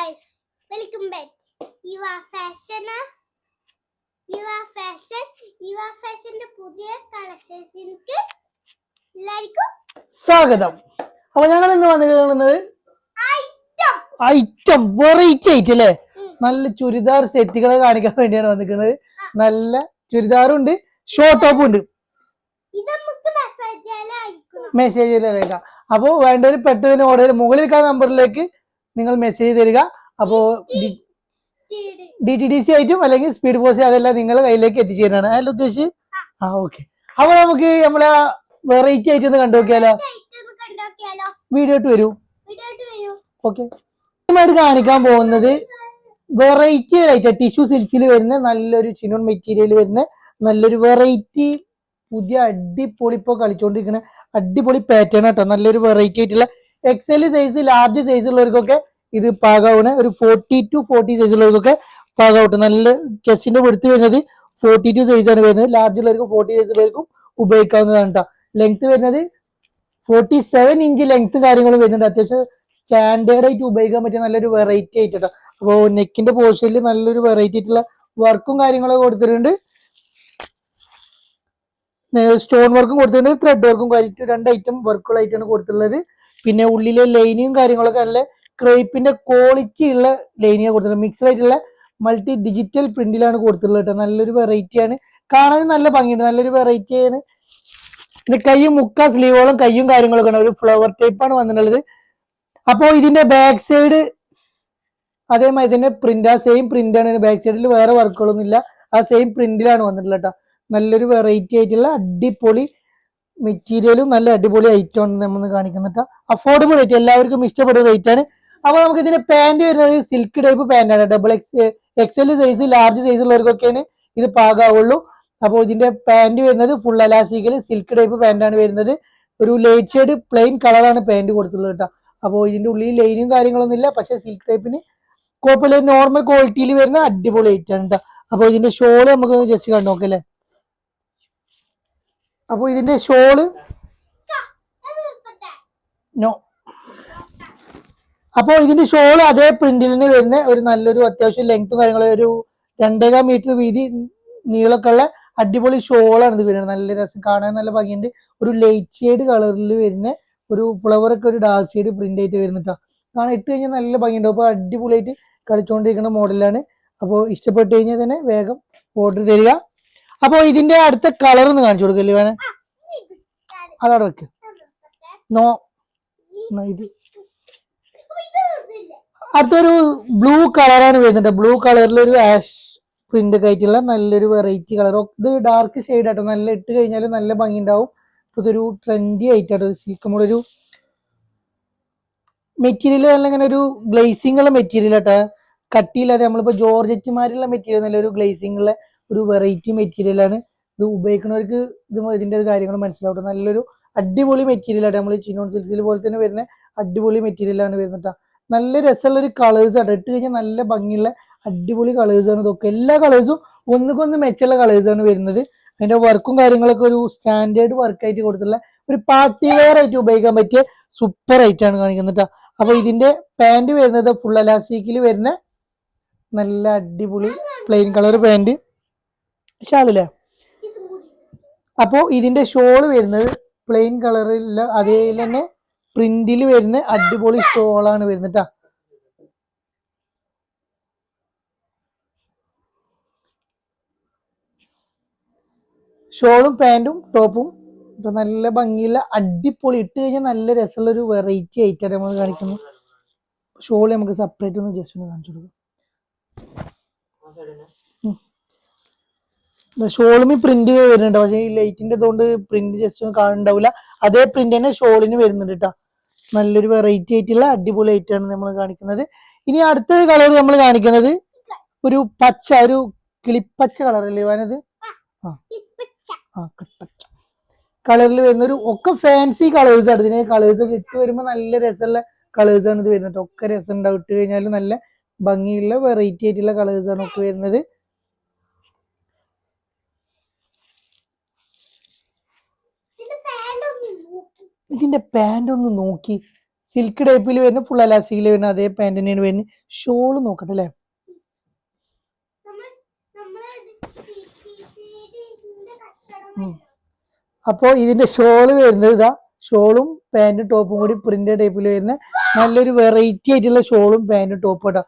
Guys welcome back Yuva fashion Yuva fashion Yuva ഫാഷന്റെ പുതിയ കളക്ഷൻസിലേക്ക് എല്ലാവർക്കും സ്വാഗതം. അപ്പൊ ഞങ്ങൾ ഇന്ന് വന്നിരിക്കുന്നത് ഐറ്റം വെറൈറ്റി ഐറ്റം അല്ലേ നല്ല ചുരിദാർ സെറ്റുകളെ കാണിക്കാൻ വേണ്ടിയാണ് വന്നിരിക്കുന്നത്. നല്ല ചുരിദാറും ഉണ്ട്. ഷോർട്ട് ടോപ്പും ഉണ്ട് മെസ്സേജ് അയക്കണം അപ്പോൾ വേണ്ടവർ പെട്ടെന്ന് ഓർഡർ മുകളിൽ കാണുന്ന നമ്പറിലേക്ക് നിങ്ങൾ മെസ്സേജ് തരിക. സ്റ്റീഡ്. ഡി ടി ഡി സി ആയിട്ടും അല്ലെങ്കിൽ സ്പീഡ് പോസ്റ്റ് അതെല്ലാം നിങ്ങളുടെ കയ്യിലേക്ക് എത്തിച്ചേരാണ്. അതല്ല ഉദ്ദേശിച്ച് ആ. ഓക്കെ അപ്പൊ നമുക്ക് നമ്മളെ വെറൈറ്റി ആയിട്ട് ഒന്ന് കണ്ടു നോക്കിയാലോ ഐറ്റം ഒന്ന് കണ്ടോക്കിയാലോ വീഡിയോ ഇട്ട് വരൂ. ഓക്കെ ആദ്യമായിട്ട് കാണിക്കാൻ പോകുന്നത് വെറൈറ്റി ആയിട്ട് ടിഷ്യൂ സിൽക്കിൽ വരുന്ന നല്ലൊരു ചിനോൺ മെറ്റീരിയൽ വരുന്ന നല്ലൊരു വെറൈറ്റി പുതിയ അടിപൊളി ഇപ്പോൾ കളിച്ചുകൊണ്ടിരിക്കുന്ന അടിപൊളി പാറ്റേൺ കേട്ടോ നല്ലൊരു വെറൈറ്റി ആയിട്ടുള്ള എക്സൽ സൈസ് ലാർജ് സൈസ് ഉള്ളവർക്കൊക്കെ ഇത് പാകാവുന്ന ഒരു ഫോർട്ടി ടു ഫോർട്ടി സൈസ് ഉള്ളവർക്കൊക്കെ പാകാവട്ടെ നല്ല ചെസ്റ്റിന്റെ പൊടുത്ത് വരുന്നത് ഫോർട്ടി ടു സൈസ് ആണ് വരുന്നത്. ലാർജ് ഉള്ളവർക്കും ഫോർട്ടി സൈസ് ഉള്ളവർക്കും ഉപയോഗിക്കാവുന്നതാണ് കേട്ടോ ലെങ്ത് വരുന്നത് ഫോർട്ടി സെവൻ ഇഞ്ച് ലെങ്ത് കാര്യങ്ങളും വരുന്നുണ്ട്. അത്യാവശ്യം സ്റ്റാൻഡേർഡ് ആയിട്ട് ഉപയോഗിക്കാൻ പറ്റിയ നല്ലൊരു വെറൈറ്റി ആയിട്ട് കേട്ടോ അപ്പോൾ നെക്കിന്റെ പോർഷനിൽ നല്ലൊരു വെറൈറ്റി ആയിട്ടുള്ള വർക്കും കാര്യങ്ങളൊക്കെ കൊടുത്തിട്ടുണ്ട്. സ്റ്റോൺ വർക്കും കൊടുത്തിട്ടുണ്ട്. ത്രെഡ് വർക്കും കാര്യം രണ്ട് ഐറ്റം വർക്കുകളായിട്ടാണ് കൊടുത്തിട്ടുള്ളത്. പിന്നെ ഉള്ളിലെ ലൈനിങ്ങും കാര്യങ്ങളൊക്കെ നല്ല ക്രേപ്പിന്റെ ക്വാളിറ്റി ഉള്ള ലൈനിയാണ് കൊടുത്തിട്ടുള്ളത്. മിക്സ്ഡ് ആയിട്ടുള്ള മൾട്ടി ഡിജിറ്റൽ പ്രിന്റിലാണ് കൊടുത്തിട്ടുള്ളത് കേട്ടോ നല്ലൊരു വെറൈറ്റി ആണ്. കാണാൻ നല്ല ഭംഗിയുണ്ട്. നല്ലൊരു വെറൈറ്റി ആണ്. പിന്നെ കൈയും മുക്ക സ്ലീവോളം കൈയും കാര്യങ്ങളൊക്കെ ഉണ്ട്. ഒരു ഫ്ലവർ ടൈപ്പ് ആണ് വന്നിട്ടുള്ളത്. അപ്പോ ഇതിന്റെ ബാക്ക് സൈഡ് അതേമാതിരി തന്നെ പ്രിന്റ് ആ സെയിം ആണ്. ബാക്ക് സൈഡിൽ വേറെ വർക്കുകളൊന്നും ഇല്ല ആ സെയിം പ്രിന്റിലാണ് വന്നിട്ടുള്ളത് കേട്ടോ നല്ലൊരു വെറൈറ്റി ആയിട്ടുള്ള അടിപൊളി മെറ്റീരിയലും നല്ല അടിപൊളി ഐറ്റം ആണ് നമ്മൾ കാണിക്കുന്നത് അഫോർഡബിൾ റേറ്റ് എല്ലാവർക്കും ഇഷ്ടപ്പെടുന്ന റേറ്റ് ആണ്. അപ്പൊ നമുക്ക് ഇതിന്റെ പാന്റ് വരുന്നത് സിൽക്ക് ടൈപ്പ് പാന്റ് ആണ്. Double X XL size large size ഉള്ളവർക്കൊക്കെയാണ് ഇത് പാകാവുള്ളൂ. അപ്പോൾ ഇതിന്റെ പാന്റ് വരുന്നത് full elastic silk type pant ആണ് വരുന്നത്. ഒരു ലൈറ്റ് ഷെയ്ഡ് പ്ലെയിൻ കളറാണ് പാന്റ് കൊടുത്തിട്ടുള്ളത് കേട്ടോ. അപ്പോൾ ഇതിന്റെ ഉള്ളിൽ ലൈനും കാര്യങ്ങളൊന്നും ഇല്ല. പക്ഷേ സിൽക്ക് ടൈപ്പിന് കുഴപ്പമില്ല. നോർമൽ ക്വാളിറ്റിയിൽ വരുന്ന അടിപൊളി ഐറ്റം ആണ് കേട്ടോ അപ്പോൾ ഇതിന്റെ ഷോൾ നമുക്ക് ജസ്റ്റ് കണ്ടു നോക്കല്ലേ അപ്പോൾ ഇതിന്റെ ഷോൾ നോ അപ്പോൾ ഇതിന്റെ ഷോൾ അതേ പ്രിന്റിൽ നിന്ന് വരുന്ന ഒരു നല്ലൊരു അത്യാവശ്യം ലെങ്ത്തും കാര്യങ്ങളും ഒരു രണ്ടേകാൽ മീറ്റർ വീതി നീളൊക്കെ ഉള്ള അടിപൊളി ഷോളാണ് ഇത് വരുന്നത്. നല്ല രസം കാണാൻ നല്ല ഭംഗിയുണ്ട്. ഒരു ലൈറ്റ് ഷെയ്ഡ് കളറിൽ വരുന്ന ഒരു ഫ്ലവർ ഒക്കെ ഒരു ഡാർക്ക് ഷെയ്ഡ് പ്രിന്റ് ആയിട്ട് വരുന്നിട്ടാ കാണാൻ ഇട്ട് കഴിഞ്ഞാൽ നല്ല ഭംഗിയുണ്ട്. അപ്പോൾ അടിപൊളിയായിട്ട് കളിച്ചുകൊണ്ടിരിക്കുന്ന മോഡലാണ് അപ്പോൾ ഇഷ്ടപ്പെട്ട് കഴിഞ്ഞാൽ തന്നെ വേഗം ഓർഡർ തരിക. അപ്പോൾ ഇതിന്റെ അടുത്ത കളർ ഒന്ന് കാണിച്ചു കൊടുക്കല്ലേ വേണേ. അതവിടെ വെക്ക്. നോ ഇത്. അടുത്തൊരു ബ്ലൂ കളറാണ് വരുന്നത്. ബ്ലൂ കളറിൽ ഒരു ആഷ് പ്രിന്റ് ഒക്കെ നല്ലൊരു വെറൈറ്റി കളർ ഇത് ഡാർക്ക് ഷെയ്ഡ് ആട്ടോ. നല്ല ഇട്ട് കഴിഞ്ഞാൽ നല്ല ഭംഗി ഉണ്ടാവും ഇതൊരു ട്രെൻഡി ആയിട്ടാണ് ഒരു സിൽക്ക് മോളൊരു ഒരു മെറ്റീരിയൽ നല്ല ഇങ്ങനെ ഒരു ഗ്ലേസിംഗ് ഉള്ള മെറ്റീരിയൽ ആട്ടോ. കട്ടിയില്ലാതെ നമ്മളിപ്പോ ജോർജറ്റുമാരുള്ള മെറ്റീരിയൽ നല്ല ഒരു ഗ്ലേസിംഗ് ഉള്ള ഒരു വെറൈറ്റി മെറ്റീരിയലാണ് ഇത് ഉപയോഗിക്കുന്നവർക്ക് ഇത് ഇതിന്റെ കാര്യങ്ങൾ മനസ്സിലാവട്ടെ നല്ലൊരു അടിപൊളി മെറ്റീരിയൽ ആട്ടോ. നമ്മൾ ചിനോൺ സിൽസിൽ പോലെ തന്നെ വരുന്ന അടിപൊളി മെറ്റീരിയലാണ് വരുന്നത് നല്ല രസമുള്ള ഒരു കളേഴ്സ് ആണ്. ഇട്ട് കഴിഞ്ഞാൽ നല്ല ഭംഗിയുള്ള അടിപൊളി കളേഴ്സ് ആണ് ഇതൊക്കെ. എല്ലാ കളേഴ്സും ഒന്നുകൊന്ന് മെച്ചുള്ള കളേഴ്സ് ആണ് വരുന്നത്. അതിന്റെ വർക്കും കാര്യങ്ങളൊക്കെ ഒരു സ്റ്റാൻഡേർഡ് വർക്കായിട്ട് കൊടുത്തിട്ടുള്ള ഒരു പാർട്ടി വെയർ ആയിട്ട് ഉപയോഗിക്കാൻ പറ്റിയ സൂപ്പർ ആയിട്ടാണ് കാണിക്കുന്നത്. അപ്പൊ ഇതിന്റെ പാന്റ് വരുന്നത് ഫുൾ അലാസ്റ്റിക്കിൽ വരുന്ന നല്ല അടിപൊളി പ്ലെയിൻ കളർ പാന്റ് ഷാളില്ലേ? അപ്പോൾ ഇതിന്റെ ഷോൾ വരുന്നത് പ്ലെയിൻ കളറിൽ അതേ തന്നെ പ്രിന്റിൽ വരുന്ന അടിപൊളി സ്റ്റോളാണ് വരുന്നത്. ഷോളും പാന്റും ടോപ്പും ഇപ്പൊ നല്ല ഭംഗിയുള്ള അടിപൊളി ഇട്ട് കഴിഞ്ഞാൽ നല്ല രസമുള്ള ഒരു വെറൈറ്റി ആയിട്ടാണ് നമ്മൾ കാണിക്കുന്നു. ഷോൾ നമുക്ക് സെപ്പറേറ്റ് ഒന്ന് ജസ്റ്റ് ഒന്ന് കാണിച്ചു കൊടുക്കാം. ഷോളുമി പ്രിന്റ് വരുന്നുണ്ട്. പക്ഷേ ഈ ലൈറ്റിന്റെ ഇതുകൊണ്ട് പ്രിന്റ് ജസ്റ്റ് ഒന്നും കാണുന്നുണ്ടാവില്ല അതേ പ്രിന്റ് തന്നെ ഷോളിന് വരുന്നുണ്ട് കേട്ടോ നല്ലൊരു വെറൈറ്റി ആയിട്ടുള്ള അടിപൊളി ആയിട്ടാണ് നമ്മൾ കാണിക്കുന്നത്. ഇനി അടുത്ത കളർ നമ്മൾ കാണിക്കുന്നത് ഒരു പച്ച ഒരു കിളിപ്പച്ച കളർ അല്ലേ വാനത്. ആ. കിളിപ്പച്ച. കളറിൽ വരുന്ന ഒരു ഒക്കെ ഫാൻസി കളേഴ്സ് ആണ്. ഇതിന് കളേഴ്സ് ഒക്കെ ഇട്ട് വരുമ്പോൾ നല്ല രസമുള്ള കളേഴ്സ് ആണ് ഇത് വരുന്നത്. ഒക്കെ രസം ഉണ്ടാവും ഇട്ട് കഴിഞ്ഞാൽ നല്ല ഭംഗിയുള്ള വെറൈറ്റി ആയിട്ടുള്ള കളേഴ്സ് ആണ് ഒക്കെ വരുന്നത്. ഇതിന്റെ പാന്റ് ഒന്ന് നോക്കി. സിൽക്ക് ടൈപ്പിൽ വരുന്ന ഫുൾ അലാസ്റ്റിക്കിൽ വരുന്ന അതേ പാന്റ് തന്നെയാണ് വരുന്നത്. ഷോൾ നോക്കട്ടെ അല്ലേ? അപ്പോ ഇതിന്റെ ഷോൾ വരുന്നത് ഇതാ. ഷോളും പാന്റും ടോപ്പും കൂടി പ്രിന്റ് ടൈപ്പിൽ വരുന്ന നല്ലൊരു വെറൈറ്റി ആയിട്ടുള്ള ഷോളും പാന്റും ടോപ്പും കേട്ടോ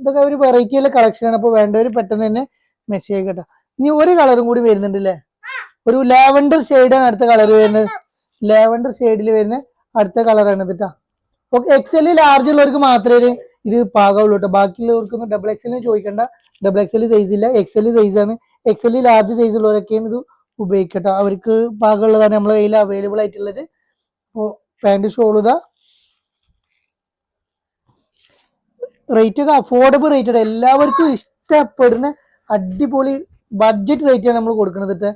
ഇതൊക്കെ ഒരു വെറൈറ്റി ഉള്ള കളക്ഷൻ ആണ്. അപ്പോൾ വേണ്ടവർ പെട്ടെന്ന് തന്നെ മെസ്സേജ് കേട്ടോ ഇനി ഒരു കളറും കൂടി വരുന്നുണ്ട് അല്ലേ? ഒരു ലാവൻഡർ ഷെയ്ഡാണ് അടുത്ത കളർ വരുന്നത്. ലാവൻഡർ ഷെയ്ഡിൽ വരുന്ന അടുത്ത കളറാണ് ഇത് കേട്ടോ ഓക്കെ എക്സൽ ലാർജ് ഉള്ളവർക്ക് മാത്രമേ ഇത് പാകുള്ളൂ കേട്ടോ ബാക്കിയുള്ളവർക്കൊന്നും ഡബിൾ എക്സലിന് ചോദിക്കണ്ട. ഡബിൾ എക്സൽ സൈസ് ഇല്ല. എക്സൽ സൈസ് ആണ്. എക്സൽ ലാർജ് സൈസ് ഉള്ളവരൊക്കെയാണ് ഇത് ഉപയോഗിക്കട്ടോ അവർക്ക് പാകമുള്ളതാണ് നമ്മളെ കയ്യിൽ അവൈലബിൾ ആയിട്ടുള്ളത്. അപ്പോൾ പാന്റ് ഷോൾ ഇതാ. റേറ്റ് ഒക്കെ അഫോർഡബിൾ റേറ്റ് എല്ലാവർക്കും ഇഷ്ടപ്പെടുന്ന അടിപൊളി ബഡ്ജറ്റ് റേറ്റ് ആണ് നമ്മൾ കൊടുക്കുന്നത്.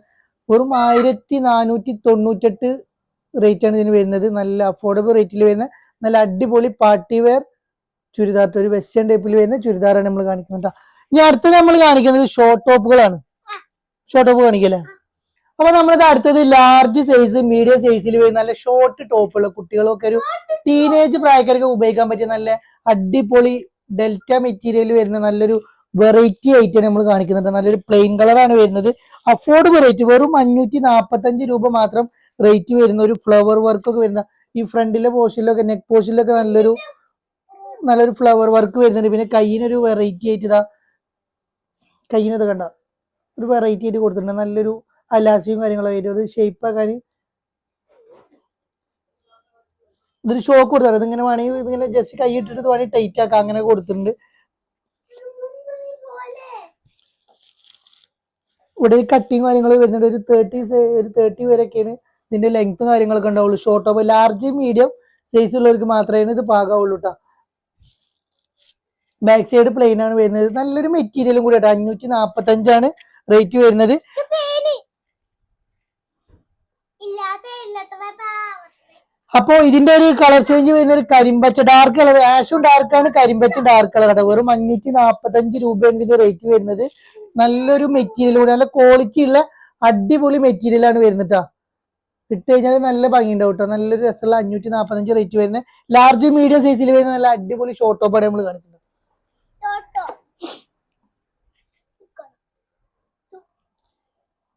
വെറും ആയിരത്തി നാനൂറ്റി തൊണ്ണൂറ്റെട്ട് റേറ്റ് ആണ് ഇതിന് വരുന്നത്. നല്ല അഫോർഡബിൾ റേറ്റിൽ വരുന്ന നല്ല അടിപൊളി പാർട്ടി വെയർ ചുരിദാർ ഒരു വെസ്റ്റേൺ ടൈപ്പിൽ വരുന്ന ചുരിദാറാണ് നമ്മൾ കാണിക്കുന്നത് ഇനി അടുത്തത് നമ്മൾ കാണിക്കുന്നത് ഷോർട്ട് ടോപ്പുകളാണ് ഷോർട്ട് ടോപ്പ് കാണിക്കല്ലേ? അപ്പൊ നമ്മളിത് അടുത്തത് ലാർജ് സൈസ് മീഡിയം സൈസിൽ വരുന്ന നല്ല ഷോർട്ട് ടോപ്പുകൾ കുട്ടികളൊക്കെ ഒരു ടീനേജ് പ്രായക്കാർക്ക് ഉപയോഗിക്കാൻ പറ്റിയ നല്ല അടിപൊളി ഡെൽറ്റ മെറ്റീരിയൽ വരുന്ന നല്ലൊരു വെറൈറ്റി ഐറ്റം നമ്മൾ കാണിക്കുന്നുണ്ട് നല്ലൊരു പ്ലെയിൻ കളറാണ് വരുന്നത്. അഫോർഡബിൾ റേറ്റ് വെറും അഞ്ഞൂറ്റി നാൽപ്പത്തഞ്ച് രൂപ മാത്രം റേറ്റ് വരുന്ന ഒരു ഫ്ലവർ വർക്ക് ഒക്കെ വരുന്ന ഈ ഫ്രണ്ടിലെ പോഷനിലൊക്കെ നെക്ക് പോഷനിലൊക്കെ നല്ലൊരു നല്ലൊരു ഫ്ലവർ വർക്ക് വരുന്നുണ്ട്. പിന്നെ കയ്യിനൊരു വെറൈറ്റി ആയിട്ട് ഇതാ കയ്യിനത് കണ്ട ഒരു വെറൈറ്റി ആയിട്ട് കൊടുത്തിട്ടുണ്ട്. നല്ലൊരു അലാസിയും ആയിട്ട്. ഒരു ഷേപ്പ് ആക്കാൻ ഇതൊരു ഷോക്ക് കൊടുത്താണ്. ഇതിങ്ങനെ വേണമെങ്കിൽ ഇതിങ്ങനെ ജസ്റ്റ് കൈ ഇട്ടിട്ട് വേണമെങ്കിൽ ടൈറ്റ് ആക്കാം. അങ്ങനെ കൊടുത്തിട്ടുണ്ട്. ഇവിടെ കട്ടിങ് കാര്യങ്ങൾ വരുന്നുണ്ട്. ഒരു തേർട്ടി ഒരു തേർട്ടി വരെയൊക്കെയാണ് ഇതിന്റെ ലെങ്ത്തും കാര്യങ്ങളൊക്കെ ഉണ്ടാവുള്ളൂ. Short top large medium size ഉള്ളവർക്ക് മാത്രമേ ഇത് പാകാവുള്ളൂ കേട്ടോ ബാക്ക് സൈഡ് പ്ലെയിൻ ആണ് വരുന്നത്. നല്ലൊരു മെറ്റീരിയലും കൂടി കേട്ടോ അഞ്ഞൂറ്റി നാപ്പത്തി അഞ്ചാണ് റേറ്റ് വരുന്നത് അപ്പോ ഇതിന്റെ ഒരു കളർ ചേഞ്ച് വരുന്ന ഒരു കരിമ്പച്ച ഡാർക്ക് കളർ ആഷും ആണ് കരിമ്പച്ച ഡാർക്ക് കളർ കേട്ടോ വെറും അഞ്ഞൂറ്റി നാപ്പത്തഞ്ച് രൂപയാണ് ഇതിന്റെ റേറ്റ് വരുന്നത്. നല്ലൊരു മെറ്റീരിയൽ കൂടി നല്ല ക്വാളിറ്റി ഉള്ള അടിപൊളി മെറ്റീരിയൽ ആണ് വരുന്നത് ട്ടോ. ഇട്ട് കഴിഞ്ഞാൽ നല്ല ഭംഗിയുണ്ട് കേട്ടോ. നല്ലൊരു രസമുള്ള അഞ്ഞൂറ്റി നാപ്പത്തഞ്ച് റേറ്റ് വരുന്ന ലാർജ് മീഡിയം സൈസിൽ വരുന്ന നല്ല അടിപൊളി ഷോർട്ട് ടോപ്പാണ് നമ്മൾ കാണിക്കുന്നത്.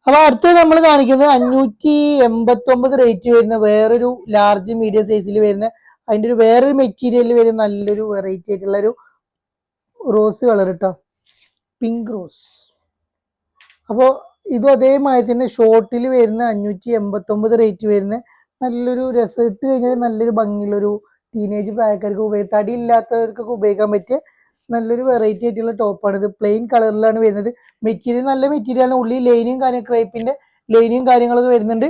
അപ്പൊ അടുത്തത് നമ്മൾ കാണിക്കുന്നത് അഞ്ഞൂറ്റി എൺപത്തി ഒമ്പത് റേറ്റ് വരുന്ന വേറൊരു ലാർജ് മീഡിയം സൈസിൽ വരുന്ന അതിന്റെ ഒരു വേറൊരു മെറ്റീരിയലിൽ വരുന്ന നല്ലൊരു വെറൈറ്റി ആയിട്ടുള്ള ഒരു റോസ് കളർ കേട്ടോ പിങ്ക് റോസ് അപ്പോൾ ഇതും അതേമാതിരി തന്നെ ഷോർട്ടിൽ വരുന്ന അഞ്ഞൂറ്റി എൺപത്തി ഒമ്പത് റേറ്റ് വരുന്ന നല്ലൊരു രസം. ഇട്ട് കഴിഞ്ഞാൽ നല്ലൊരു ഭംഗിയുള്ളൊരു ടീനേജ് പ്രായക്കാർക്ക് ഉപയോഗി തടി ഇല്ലാത്തവർക്കൊക്കെ ഉപയോഗിക്കാൻ പറ്റിയ നല്ലൊരു വെറൈറ്റി ആയിട്ടുള്ള ടോപ്പാണ് ഇത് പ്ലെയിൻ കളറിലാണ് വരുന്നത്. മെറ്റീരിയൽ നല്ല മെറ്റീരിയലാണ് ഉള്ളിൽ ലൈനിയും കാര്യം ക്രൈപ്പിന്റെ ലൈനിയും കാര്യങ്ങളൊക്കെ വരുന്നുണ്ട്.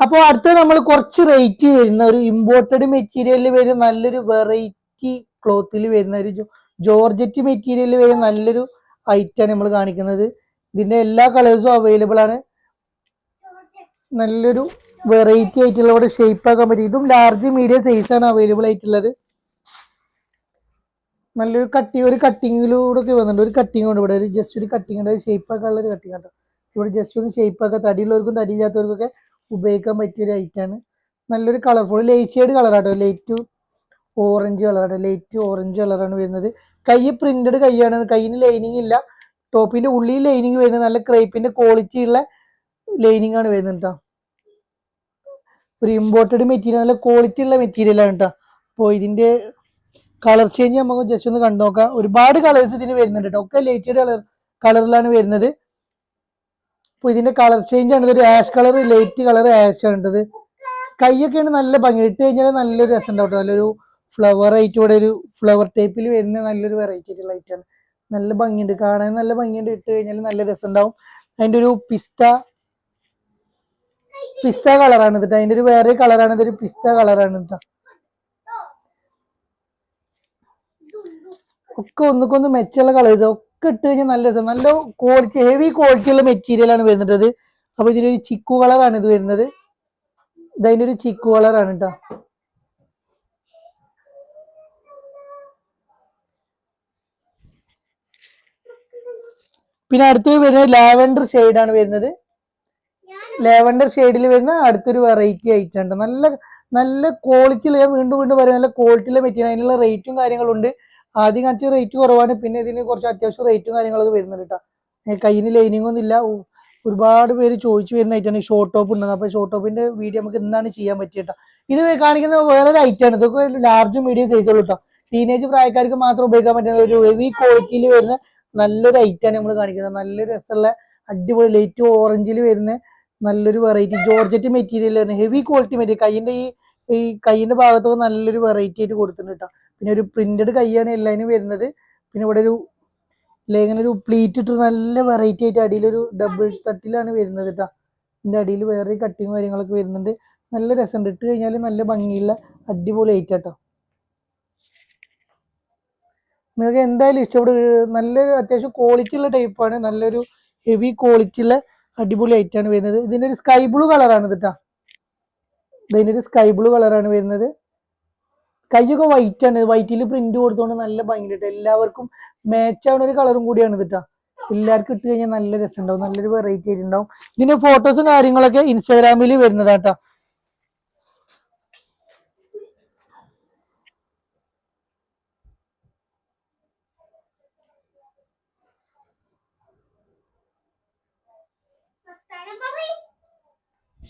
അപ്പോൾ അടുത്ത നമ്മൾ കുറച്ച് റേറ്റ് വരുന്ന ഒരു ഇമ്പോർട്ടഡ് മെറ്റീരിയലിൽ വരുന്ന നല്ലൊരു വെറൈറ്റി ക്ലോത്തിൽ വരുന്ന ഒരു ജോർജറ്റ് മെറ്റീരിയലിൽ വരുന്ന നല്ലൊരു ഐറ്റാണ് നമ്മൾ കാണിക്കുന്നത്. ഇതിന്റെ എല്ലാ കളേഴ്സും അവൈലബിൾ ആണ്. നല്ലൊരു വെറൈറ്റി ആയിട്ടുള്ള ഇവിടെ ഷേപ്പ് ആക്കാൻ പറ്റും. ഇതും ലാർജ് മീഡിയം സൈസ് ആണ് അവൈലബിൾ ആയിട്ടുള്ളത്. നല്ലൊരു കട്ടിങ് ഒരു കട്ടിങ്ങിലൂടെ ഒക്കെ വന്നിട്ടുണ്ട്. ഒരു കട്ടിങ് ഉണ്ട് ഇവിടെ. ഒരു ജസ്റ്റ് ഒരു കട്ടിങ് ഉണ്ട്. ഷേപ്പ് ആക്കാനുള്ള ഒരു കട്ടിങ് കേട്ടോ. ഇവിടെ ജസ്റ്റ് ഒന്ന് ഷേപ്പ് ആക്കാൻ തടിയുള്ളവർക്കും തടിയില്ലാത്തവർക്കൊക്കെ ഉപയോഗിക്കാൻ പറ്റിയ ഒരു ഐറ്റാണ് നല്ലൊരു കളർഫുൾ ലൈറ്റ് ഷെയ്ഡ് കളറാട്ടോ ലൈറ്റ് ഓറഞ്ച് കളറാണ് ലൈറ്റ് ഓറഞ്ച് കളറാണ് വരുന്നത്. കൈ പ്രിന്റഡ് കൈയാണ് കൈയിന് ലൈനിങ് ഇല്ല. ടോപ്പിന്റെ ഉള്ളിൽ ലൈനിങ് വരുന്നത് നല്ല ക്രേപ്പിന്റെ ക്വാളിറ്റി ഉള്ള ലൈനിങ് ആണ് വരുന്നത് കേട്ടോ ഒരു ഇമ്പോർട്ടഡ് മെറ്റീരിയൽ നല്ല ക്വാളിറ്റി ഉള്ള മെറ്റീരിയൽ ആണ് കേട്ടോ അപ്പോൾ ഇതിന്റെ കളർ ചേഞ്ച് നമുക്ക് ജസ്റ്റ് ഒന്ന് കണ്ടു നോക്കാം. ഒരുപാട് കളേഴ്സ് ഇതിന് വരുന്നുണ്ട് കേട്ടോ ഒക്കെ ലൈറ്റഡ് കളർ കളറിലാണ് വരുന്നത്. അപ്പോൾ ഇതിന്റെ കളർ ചേഞ്ച് ആണ്. ഒരു ash colour light colour ash ആണ് കൈയൊക്കെയാണ് നല്ല ഭംഗി. ഇട്ട് കഴിഞ്ഞാൽ നല്ലൊരു രസം ഉണ്ടാവും. നല്ലൊരു ഫ്ലവർ ആയിട്ട് ഇവിടെ ഒരു ഫ്ലവർ ടൈപ്പിൽ വരുന്ന നല്ലൊരു വെറൈറ്റി ആയിട്ടുള്ള ഐറ്റാണ് നല്ല ഭംഗിയുണ്ട്. കാണാൻ നല്ല ഭംഗിയുണ്ട്. ഇട്ട് കഴിഞ്ഞാൽ നല്ല രസം ഉണ്ടാവും അതിന്റെ ഒരു പിസ്ത പിസ്ത കളറാണ് കേട്ടോ ട്ടോ. അതിന്റെ ഒരു വേറെ കളറാണ് ഇതൊരു പിസ്ത കളറാണ് കേട്ടോ ഒക്കെ ഒന്നുക്കൊന്ന് മെച്ചുള്ള കളേഴ്സ് ഒക്കെ ഇട്ട് കഴിഞ്ഞാൽ നല്ല രസം. നല്ല ക്വാളിറ്റി ഹെവി ക്വാളിറ്റി ഉള്ള മെറ്റീരിയൽ ആണ് വരുന്നത് അപ്പോൾ അപ്പൊ ഇതിനൊരു ചിക്കു കളറാണ് ഇത് വരുന്നത്. ഇതതിന്റെ ഒരു ചിക്കു കളറാണ് കേട്ടോ പിന്നെ അടുത്ത് വരുന്നത് ലാവൻഡർ ആണ് വരുന്നത്. ലാവൻഡർ ഷെയ്ഡിൽ വരുന്ന അടുത്തൊരു വെറൈറ്റി ഐറ്റം ഉണ്ട്. നല്ല നല്ല ക്വാളിറ്റിയിൽ ഞാൻ വീണ്ടും വീണ്ടും പറയാം നല്ല ക്വാളിറ്റിയിലെ മെറ്റീരിയൽ അതിനുള്ള റേറ്റും കാര്യങ്ങളും ഉണ്ട്. ആദ്യം കാണിച്ച റേറ്റ് കുറവാണ് പിന്നെ ഇതിന് കുറച്ച് അത്യാവശ്യം റേറ്റും കാര്യങ്ങളൊക്കെ വരുന്നുണ്ട് കേട്ടോ കയ്യിന് ലൈനിങ് ഒന്നും ഇല്ല. ഒരുപാട് പേര് ചോദിച്ചു വരുന്ന ഐറ്റാണ് ഷോർട്ട് ടോപ്പ് ഉണ്ടെന്ന്. അപ്പോൾ ഷോർട്ട് ടോപ്പിന്റെ വീഡിയോ നമുക്ക് ഇന്നാണ് ചെയ്യാൻ പറ്റിയിട്ടോ ഇത് കാണിക്കുന്ന വേറൊരു ഐറ്റം ആണ്. ഇതൊക്കെ ലാർജ് മീഡിയം സൈസുള്ളൂ കേട്ടോ ടീനേജ് പ്രായക്കാർക്ക് മാത്രം ഉപയോഗിക്കാൻ പറ്റുന്ന ഒരു ഹെവി ക്വാളിറ്റിയിൽ വരുന്ന നല്ലൊരു ഐറ്റാണ് നമ്മൾ കാണിക്കുന്നത്. നല്ലൊരു രസമുള്ള അടിപൊളി ലൈറ്റ് ഓറഞ്ചിൽ വരുന്ന നല്ലൊരു വെറൈറ്റി ജോർജറ്റ് മെറ്റീരിയൽ ആണ്. ഹെവി ക്വാളിറ്റി മെറ്റീരിയൽ കൈയിന്റെ ഈ ഈ കൈയിന്റെ ഭാഗത്തൊക്കെ നല്ലൊരു വെറൈറ്റി ആയിട്ട് കൊടുത്തിട്ടുണ്ട് കേട്ടോ പിന്നെ ഒരു പ്രിന്റഡ് കൈയാണ് എല്ലാതിനും വരുന്നത്. പിന്നെ ഇവിടെ ഒരു ഇങ്ങനെ ഒരു പ്ലീറ്റ് ഇട്ട് നല്ല വെറൈറ്റി ആയിട്ട് അടിയിലൊരു ഡബിൾ കട്ടിലാണ് വരുന്നത് കേട്ടോ ഇതിന്റെ അടിയിൽ വേറെ കട്ടിങ് കാര്യങ്ങളൊക്കെ വരുന്നുണ്ട്. നല്ല രസമുണ്ട്. ഇട്ട് കഴിഞ്ഞാൽ നല്ല ഭംഗിയുള്ള അടിപൊളി ഐറ്റം കേട്ടോ നിങ്ങൾക്ക് എന്തായാലും ഇഷ്ടപ്പെടും നല്ലൊരു അത്യാവശ്യം ക്വാളിറ്റി ഉള്ള ടൈപ്പാണ് നല്ലൊരു ഹെവി ക്വാളിറ്റി ഉള്ള അടിപൊളി ഐറ്റാണ് വരുന്നത്. ഇതിന്റെ ഒരു സ്കൈ ബ്ലൂ കളറാണ് കേട്ടോ ഇതിന്റെ ഒരു സ്കൈ ബ്ലൂ കളറാണ് വരുന്നത്. കൈയൊക്കെ വൈറ്റ് ആണ്. വൈറ്റിൽ പ്രിന്റ് കൊടുത്തോണ്ട് നല്ല ഭംഗിയുണ്ട് എല്ലാവർക്കും മാച്ച് ആവുന്ന ഒരു കളറും കൂടിയാണ് ഇത് ട്ടോ. എല്ലാവർക്കും ഇട്ട് കഴിഞ്ഞാൽ നല്ല രസം ഉണ്ടാവും നല്ലൊരു വെറൈറ്റി ആയിട്ട് ഉണ്ടാവും. ഇതിന്റെ ഫോട്ടോസും കാര്യങ്ങളൊക്കെ ഇൻസ്റ്റാഗ്രാമിൽ വരുന്നതാട്ടോ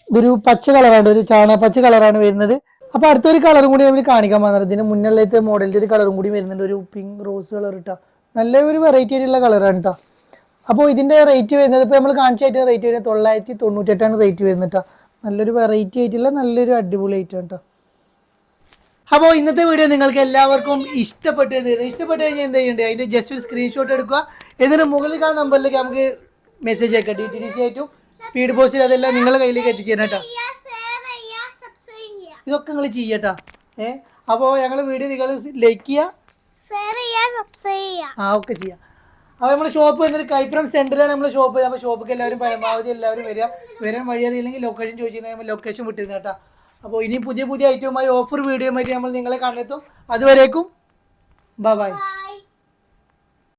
ഇതൊരു പച്ച കളറാണ് ഒരു ചാണ പച്ച കളറാണ് വരുന്നത്. അപ്പൊ അടുത്തൊരു കളറും കൂടി നമ്മൾ കാണിക്കാൻ പോകുന്നത് ഇതിന് മുന്നിലത്തെ മോഡലിന്റെ ഒരു കളറും കൂടി വരുന്നുണ്ട്. ഒരു പിങ്ക് റോസ് കളർ ഇട്ടാ. നല്ല ഒരു വെറൈറ്റി ആയിട്ടുള്ള കളറാണ് കേട്ടോ അപ്പോൾ ഇതിന്റെ റേറ്റ് വരുന്നത് ഇപ്പോൾ നമ്മൾ കാണിച്ചായിട്ട് റേറ്റ് വരുന്നത് തൊള്ളായിരത്തി തൊണ്ണൂറ്റെട്ടാണ് റേറ്റ് വരുന്നത് കേട്ടോ നല്ലൊരു വെറൈറ്റി ആയിട്ടുള്ള നല്ലൊരു അടിപൊളി ഐറ്റം കേട്ടോ അപ്പോൾ ഇന്നത്തെ വീഡിയോ നിങ്ങൾക്ക് എല്ലാവർക്കും ഇഷ്ടപ്പെട്ടു എന്ന് ഇഷ്ടപ്പെട്ടു കഴിഞ്ഞാൽ എന്ത് ചെയ്യേണ്ടത് അതിന്റെ ജസ്റ്റ് ഒരു സ്ക്രീൻഷോട്ട് എടുക്കുക. എന്നിട്ട് മുകളിൽ കാണുന്ന നമ്പറിലേക്ക് നമുക്ക് മെസ്സേജ് അയക്കാം. ഡി ടി ഡി സി ആയിട്ടും സ്പീഡ് പോസ്റ്റിൽ അതെല്ലാം നിങ്ങളെ കയ്യിലേക്ക് എത്തിച്ചു തരാം കേട്ടോ. ഇതൊക്കെ നിങ്ങൾ ചെയ്യട്ടാ ഏ? അപ്പോൾ ഞങ്ങൾ വീഡിയോ നിങ്ങൾ ലൈക്ക് ചെയ്യുക. ആ ഓക്കെ ചെയ്യാം. അപ്പോൾ നമ്മുടെ ഷോപ്പ് വന്നിട്ട് കൈപ്പുറം സെന്ററിലാണ് നമ്മുടെ ഷോപ്പ് അപ്പോൾ ഷോപ്പിലേക്ക് എല്ലാവരും പരമാവധി എല്ലാവരും വരിക. വരാൻ വഴി അറിയില്ലെങ്കിൽ ലൊക്കേഷൻ ചോദിച്ചാൽ നമ്മൾ ലൊക്കേഷൻ വിട്ടിരുന്ന കേട്ടോ. അപ്പോൾ ഇനി പുതിയ പുതിയ ഐറ്റവുമായി ഓഫർ വീഡിയോ ആയിട്ട് നമ്മൾ നിങ്ങളെ കണ്ടെത്തും അതുവരേക്കും. Bye bye.